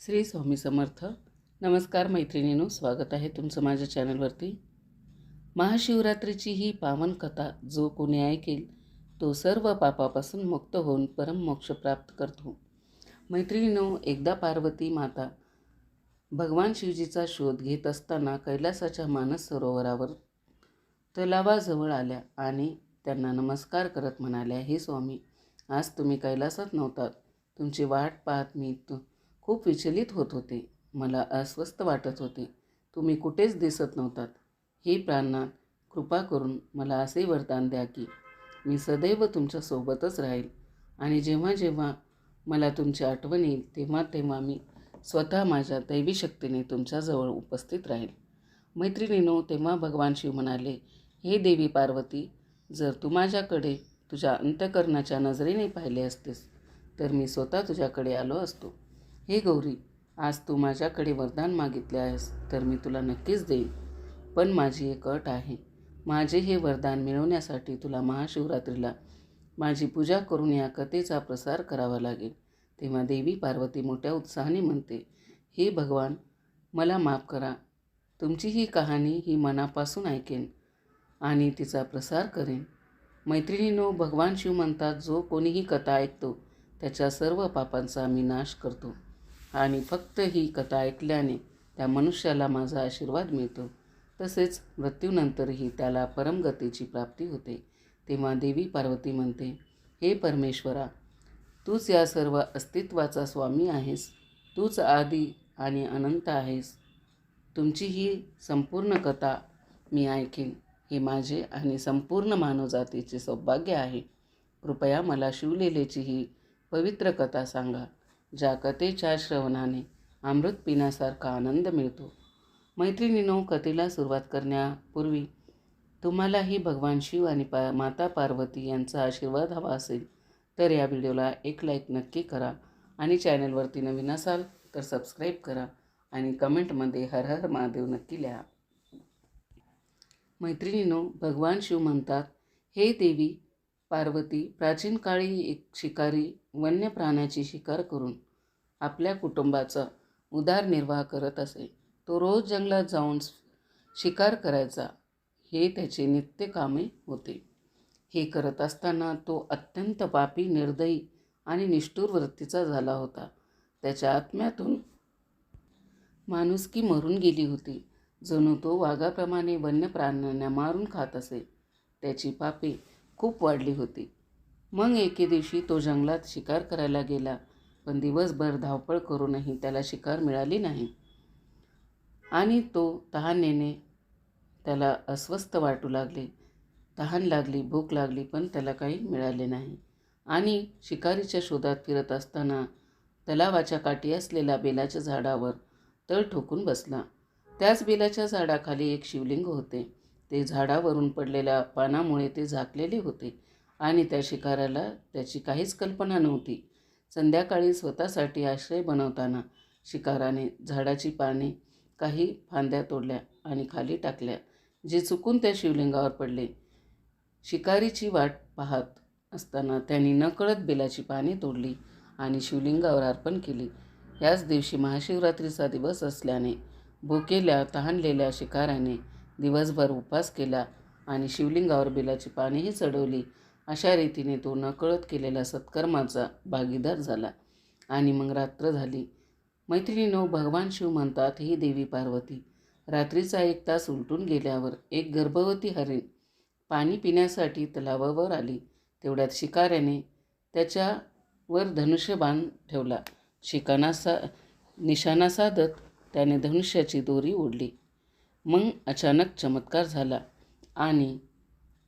श्री स्वामी समर्थ. नमस्कार मैत्रिणीनो स्वागत आहे तुमचं माझ्या चॅनलवरती. महाशिवरात्रीची ही पावन कथा जो कोणी ऐकेल तो सर्व पापापासून मुक्त होऊन परममोक्ष प्राप्त करतो. मैत्रिणीनो एकदा पार्वती माता भगवान शिवजीचा शोध घेत असताना कैलासाच्या मानस सरोवरावर तलावाजवळ आल्या आणि त्यांना नमस्कार करत म्हणाल्या हे स्वामी आज तुम्ही कैलासात नव्हतात. तुमची वाट पाहत मी तु खूप विचलित होत होते. मला अस्वस्थ वाटत होते. तुम्ही कुठेच दिसत नव्हतात. हे प्राणनाथ कृपा करून मला असे वरदान द्या की मी सदैव तुमच्यासोबतच राहील आणि जेव्हा जेव्हा मला तुमची आठवण येईल तेव्हा तेव्हा मी स्वतः माझ्या दैवी शक्तीने तुमच्याजवळ उपस्थित राहील. मैत्रिणीनो तेव्हा भगवान शिव म्हणाले हे देवी पार्वती जर तू माझ्याकडे तुझ्या अंतकरणाच्या नजरेने पाहिले असतेस तर मी स्वतः तुझ्याकडे आलो असतो. हे गौरी आज तू माझ्याकडे वरदान मागितले आहेस तर मी तुला नक्कीच देईन. पण माझी एक अट आहे. माझे हे वरदान मिळवण्यासाठी तुला महाशिवरात्रीला माझी पूजा करून या कथेचा प्रसार करावा लागेल. तेव्हा देवी पार्वती मोठ्या उत्साहाने म्हणते हे भगवान मला माफ करा. तुमची ही कहाणी ही मनापासून ऐकेन आणि तिचा प्रसार करेन. मैत्रिणीनो भगवान शिव म्हणतात जो कोणीही कथा ऐकतो त्याच्या सर्व पापांचा मी नाश करतो. आणि फक्त ही कथा ऐकल्याने त्या मनुष्याला माझा आशीर्वाद मिळतो. तसेच मृत्यूनंतरही त्याला परमगतीची प्राप्ती होते. तेव्हा देवी पार्वती म्हणते हे परमेश्वरा तूच या सर्व अस्तित्वाचा स्वामी आहेस. तूच आदी आणि अनंत आहेस. तुमची ही संपूर्ण कथा मी ऐकेन. हे माझे आणि संपूर्ण मानवजातीचे सौभाग्य आहे. कृपया मला शिवलेलेची ही पवित्र कथा सांगा. ज्या कथेच्या श्रवणाने अमृत पिण्यासारखा आनंद मिळतो. मैत्रिणीनो कथेला सुरुवात करण्यापूर्वी तुम्हालाही भगवान शिव आणि पा माता पार्वती यांचा आशीर्वाद हवा असेल तर या व्हिडिओला एक लाईक नक्की करा आणि चॅनलवरती नवीन असाल तर सबस्क्राईब करा आणि कमेंटमध्ये हर हर महादेव नक्की लिहा. मैत्रिणीनो भगवान शिव म्हणतात हे देवी पार्वती प्राचीन काळी एक शिकारी वन्य प्राण्याची शिकार करून आपल्या कुटुंबाचा उदारनिर्वाह करत असे. तो रोज जंगलात जाऊन शिकार करायचा हे त्याचे नित्य कामे होते. हे करत असताना तो अत्यंत पापी निर्दयी आणि निष्ठूर वृत्तीचा झाला होता. त्याच्या आत्म्यातून माणुसकी मरून गेली होती. जणू तो वाघाप्रमाणे वन्य प्राण्यांना मारून खात असे. त्याची पापे खूप वाढली होती. मग एके दिवशी तो जंगलात शिकार करायला गेला. पण दिवसभर धावपळ करूनही त्याला शिकार मिळाली नाही. आणि तो तहानेने त्याला अस्वस्थ वाटू लागले. तहान लागली भूक लागली पण त्याला काही मिळाले नाही. आणि शिकारीच्या शोधात फिरत असताना तलावाच्या काठी असलेल्या बेलाच्या झाडावर तळ ठोकून बसला. त्याच बेलाच्या झाडाखाली एक शिवलिंग होते. ते झाडावरून पडलेल्या पानामुळे ते झाकलेले होते आणि त्या शिकाऱ्याला त्याची काहीच कल्पना नव्हती. संध्याकाळी स्वतःसाठी आश्रय बनवताना शिकाराने झाडाची पाने काही फांद्या तोडल्या आणि खाली टाकल्या जे चुकून त्या शिवलिंगावर पडले. शिकारीची वाट पाहत असताना त्यांनी नकळत बेलाची पाने तोडली आणि शिवलिंगावर अर्पण केली. याच दिवशी महाशिवरात्रीचा दिवस असल्याने भुकेल्या तहानलेल्या शिकाराने दिवसभर उपवास केला आणि शिवलिंगावर बिलाची पानेही चढवली. अशा रीतीने तो नकळत केलेल्या सत्कर्माचा भागीदार झाला आणि मग रात्र झाली. मैत्रिणीनो भगवान शिव म्हणतात ही देवी पार्वती रात्रीचा एक तास उलटून गेल्यावर एक गर्भवती हरिण पाणी पिण्यासाठी तलावावर आली. तेवढ्यात शिकाऱ्याने त्याच्यावर धनुष्यबाण ठेवला. शिकाना सा निशाणा साधत त्याने धनुष्याची दोरी ओढली. मग अचानक चमत्कार झाला आणि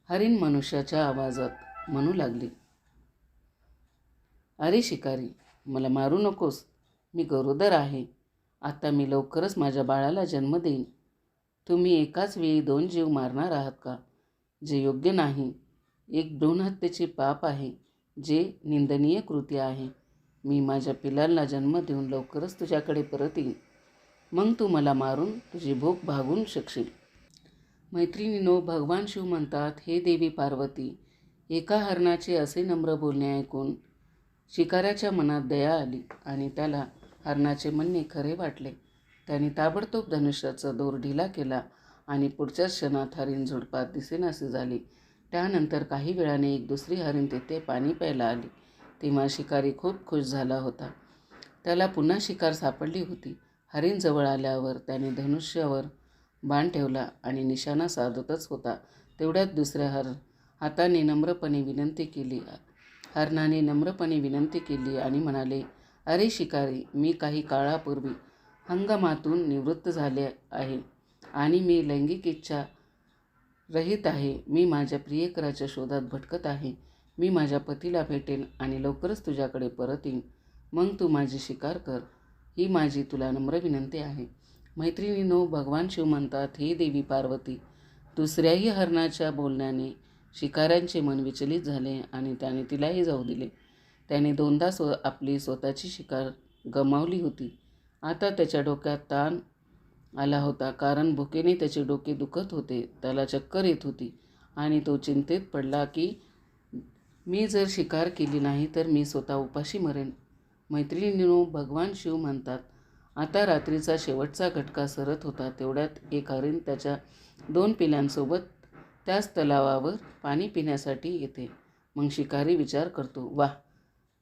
हरिण मनुष्याच्या आवाजात म्हणू लागली अरे शिकारी मला मारू नकोस. मी गरोदर आहे. आता मी लवकरच माझ्या बाळाला जन्म देईन. तुम्ही एकाच वेळी दोन जीव मारणार आहात का? जे योग्य नाही. एक भ्रूणहत्येचे पाप आहे. जे निंदनीय कृती आहे. मी माझ्या पिलांना जन्म देऊन लवकरच तुझ्याकडे परत येईन. मग तू मला मारून तुझी भूक भागून शकशील. मैत्रिणीनो भगवान शिव म्हणतात हे देवी पार्वती एका हरणाचे असे नम्र बोलणे ऐकून शिकाऱ्याच्या मनात दया आली आणि त्याला हरणाचे म्हणणे खरे वाटले. त्याने ताबडतोब धनुष्याचा दोर ढिला केला आणि पुढच्या क्षणात हरिण झुडपात दिसेनासे झाली. त्यानंतर काही वेळाने एक दुसरी हरिण तेथे पाणी प्यायला आली. तेव्हा शिकारी खूप खुश झाला होता. त्याला पुन्हा शिकार सापडली होती. हरींजवळ आल्यावर त्याने धनुष्यावर बाण ठेवला आणि निशाणा साधतच होता. तेवढ्यात दुसऱ्या हर हाताने नम्रपणे विनंती केली. हरणाने नम्रपणे विनंती केली आणि म्हणाले अरे शिकारी मी काही काळापूर्वी हंगामातून निवृत्त झाले आहे आणि मी लैंगिक इच्छा रहित आहे. मी माझ्या प्रियकराच्या शोधात भटकत आहे. मी माझ्या पतीला भेटेन आणि लवकरच तुझ्याकडे परत येईन मग तू माझी शिकार कर. ही माझी तुला नम्र विनंती आहे. मैत्रिणीनो भगवान शिव म्हणतात हे देवी पार्वती दुसऱ्याही हरणाच्या बोलण्याने शिकाऱ्यांचे मन विचलित झाले आणि त्याने तिलाही जाऊ दिले. त्याने दोनदा स्व आपली स्वतःची शिकार गमावली होती. आता त्याच्या डोक्यात ताण आला होता कारण भुकेने त्याचे डोके दुखत होते. त्याला चक्कर येत होती आणि तो चिंतेत पडला की मी जर शिकार केली नाही तर मी स्वतः उपाशी मरेन. मैत्रिणीनो भगवान शिव म्हणतात आता रात्रीचा शेवटचा घटका सरत होता. तेवढ्यात एक हरिण त्याच्या दोन पिल्यांसोबत त्याच तलावावर पाणी पिण्यासाठी येते. मग शिकारी विचार करतो वा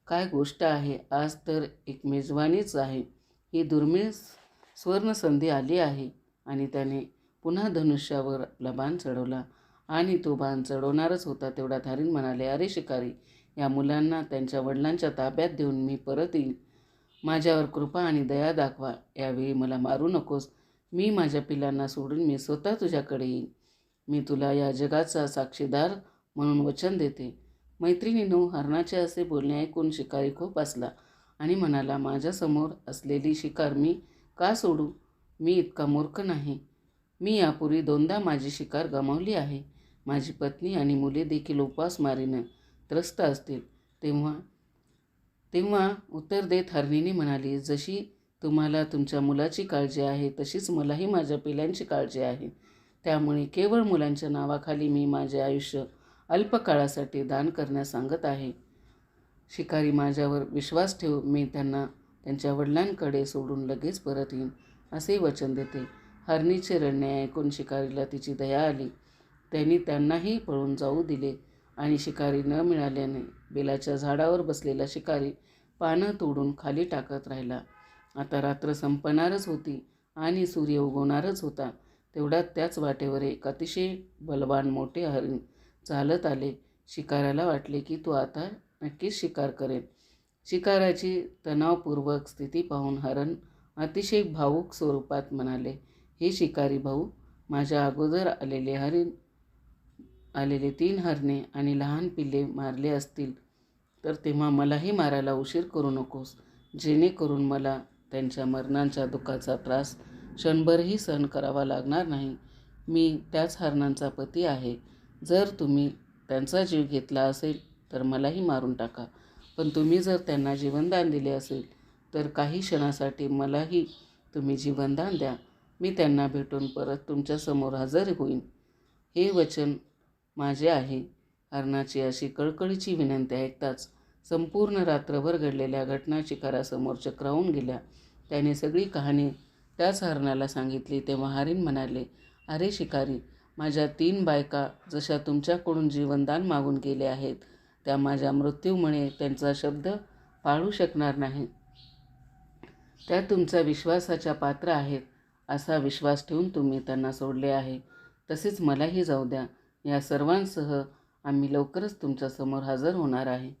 काय गोष्ट आहे. आज तर एक मेजवानीच आहे. ही दुर्मिळ स्वर्णसंधी आली आहे. आणि त्याने पुन्हा धनुष्यावर आपला बाण चढवला. आणि तो बाण चढवणारच होता तेवढ्यात हरिण म्हणाले अरे शिकारी या मुलांना त्यांच्या वडिलांच्या ताब्यात देऊन मी परत येईन. माझ्यावर कृपा आणि दया दाखवा. यावेळी मला मारू नकोस. मी माझ्या पिलांना सोडून मी स्वतः तुझ्याकडे येईन. मी तुला या जगाचा साक्षीदार म्हणून वचन देते. मैत्रिणीनो हरणाचे असे बोलणे ऐकून शिकारी खूप असला आणि म्हणाला माझ्यासमोर असलेली शिकार मी का सोडू? मी इतका मूर्ख नाही. मी यापूर्वी दोनदा माझी शिकार गमावली आहे. माझी पत्नी आणि मुले देखील उपासमारीनं त्रस्त असतील तेव्हा तेव्हा उत्तर देत हरणीने म्हणाली जशी तुम्हाला तुमच्या मुलाची काळजी आहे तशीच मलाही माझ्या पिल्यांची काळजी आहे. त्यामुळे केवळ मुलांच्या नावाखाली मी माझे आयुष्य अल्पकाळासाठी दान करण्यास सांगत आहे. शिकारी माझ्यावर विश्वास ठेव मी त्यांना त्यांच्या वडिलांकडे सोडून लगेच परत येईन असे वचन देते. हरणीचे रडणे ऐकून शिकारीला तिची दया आली. त्यांनी त्यांनाही पळून जाऊ दिले. आणि शिकारी न मिळाल्याने बेलाच्या झाडावर बसलेला शिकारी पानं तोडून खाली टाकत राहिला. आता रात्र संपणारच होती आणि सूर्य उगवणारच होता. तेवढ्यात त्याच वाटेवर एक अतिशय बलवान मोठे हरिण चालत आले. शिकाराला वाटले की तो आता नक्कीच शिकार करेल. शिकाराची तणावपूर्वक स्थिती पाहून हरण अतिशय भावूक स्वरूपात म्हणाले हे शिकारी भाऊ माझ्या अगोदर आलेले हरिण आलेले तीन हरणे आणि लहान पिल्ले मारले असतील तर तेव्हा मलाही मारायला उशीर करू नकोस. जेणेकरून मला त्यांच्या मरणांच्या दुःखाचा त्रास क्षणभरही सहन करावा लागणार नाही. मी त्याच हरणांचा पती आहे. जर तुम्ही त्यांचा जीव घेतला असेल तर मलाही मारून टाका. पण तुम्ही जर त्यांना जीवनदान दिले असेल तर काही क्षणासाठी मलाही तुम्ही जीवनदान द्या. मी त्यांना भेटून परत तुमच्यासमोर हजर होईन. हे वचन माझे आहे. हरणाची अशी कळकळीची विनंती ऐकताच संपूर्ण रात्रभर घडलेल्या घटना शिकारासमोर चक्रावून गेल्या. त्याने सगळी कहाणी त्याच हरणाला सांगितली तेव्हा हरिण म्हणाले अरे शिकारी माझ्या तीन बायका जशा तुमच्याकडून जीवनदान मागून गेले आहेत त्या माझ्या मृत्यूमुळे त्यांचा शब्द पाळू शकणार नाही. त्या तुमचा विश्वासाच्या पात्र आहेत असा विश्वास ठेवून तुम्ही त्यांना सोडले आहे. तसेच मलाही जाऊ द्या. या सर्वांसह आम्ही लवकरच तुमच्यासमोर हजर होणार आहे.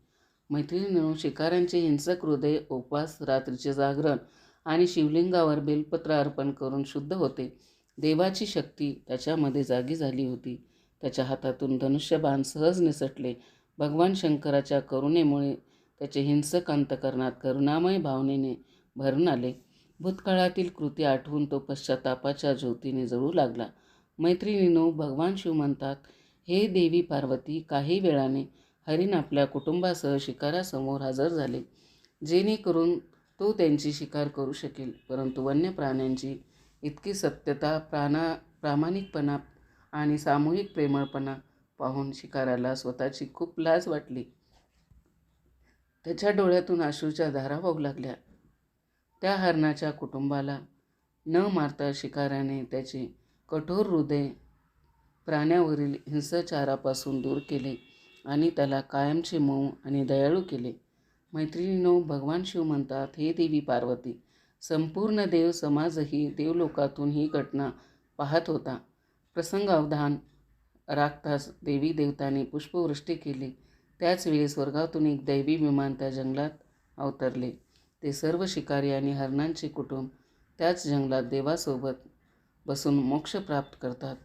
मैत्रिणींनो शिकाऱ्यांचे हिंसक हृदय उपवास रात्रीचे जागरण आणि शिवलिंगावर बेलपत्र अर्पण करून शुद्ध होते. देवाची शक्ती त्याच्यामध्ये जागी झाली होती. त्याच्या हातातून धनुष्यबाण सहज निसटले. भगवान शंकराच्या करुणेमुळे त्याचे हिंसक अंतकरणात करुणामय भावनेने भरून आले. भूतकाळातील कृती आठवून तो पश्चातापाच्या ज्योतीने जळू लागला. मैत्रिणीनो भगवान शिव म्हणतात हे देवी पार्वती काही वेळाने हरिण आपल्या कुटुंबासह शिकारासमोर हजर झाले. जेणेकरून तो त्यांची शिकार करू शकेल. परंतु वन्य प्राण्यांची इतकी सत्यता प्राणा प्रामाणिकपणा आणि सामूहिक प्रेमळपणा पाहून शिकाराला स्वतःची खूप लाज वाटली. त्याच्या डोळ्यातून आशूच्या धारा वाहू लागल्या. त्या हरणाच्या कुटुंबाला न मारता शिकाऱ्याने त्याचे कठोर हृदय प्राण्यावरील हिंसाचारापासून दूर केले आणि त्याला कायमचे मऊ आणि दयाळू केले. मैत्रिणीनो भगवान शिव म्हणतात हे देवी पार्वती संपूर्ण देव समाजही देवलोकातून ही घटना पाहत होता. प्रसंगावधान राखताच देवी देवतांनी पुष्पवृष्टी केली. त्याच वेळी स्वर्गातून एक दैवी विमान त्या जंगलात अवतरले. ते सर्व शिकारी आणि हरणांचे कुटुंब त्याच जंगलात देवासोबत बसून मोक्ष प्राप्त करतात.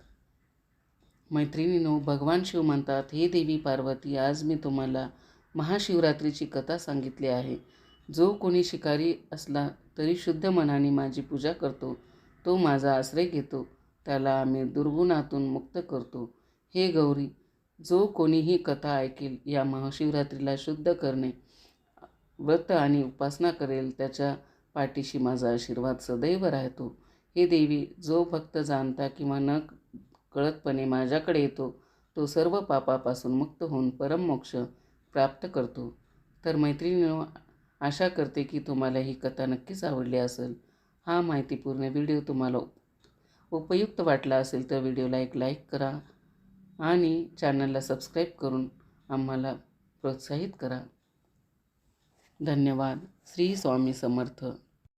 मैत्रिणीनो भगवान शिव म्हणतात हे देवी पार्वती आज मी तुम्हाला महाशिवरात्रीची कथा सांगितली आहे. जो कोणी शिकारी असला तरी शुद्ध मनाने माझी पूजा करतो. तो माझा आश्रय घेतो. त्याला आम्ही दुर्गुणातून मुक्त करतो. हे गौरी जो कोणी ही कथा ऐकेल या महाशिवरात्रीला शुद्ध करणे व्रत आणि उपासना करेल त्याच्या पाठीशी माझा आशीर्वाद सदैव राहतो. हे देवी जो भक्त जाणता किंवा न कळतपणे माझ्याकडे येतो तो सर्व पापापासून मुक्त होऊन परममोक्ष प्राप्त करतो. तर मैत्रिणी आशा करते की तुम्हाला ही कथा नक्कीच आवडली असेल. हा माहितीपूर्ण व्हिडिओ तुम्हाला उपयुक्त वाटला असेल तर व्हिडिओला एक लाईक करा आणि चॅनलला सबस्क्राईब करून आम्हाला प्रोत्साहित करा. धन्यवाद. श्री स्वामी समर्थ.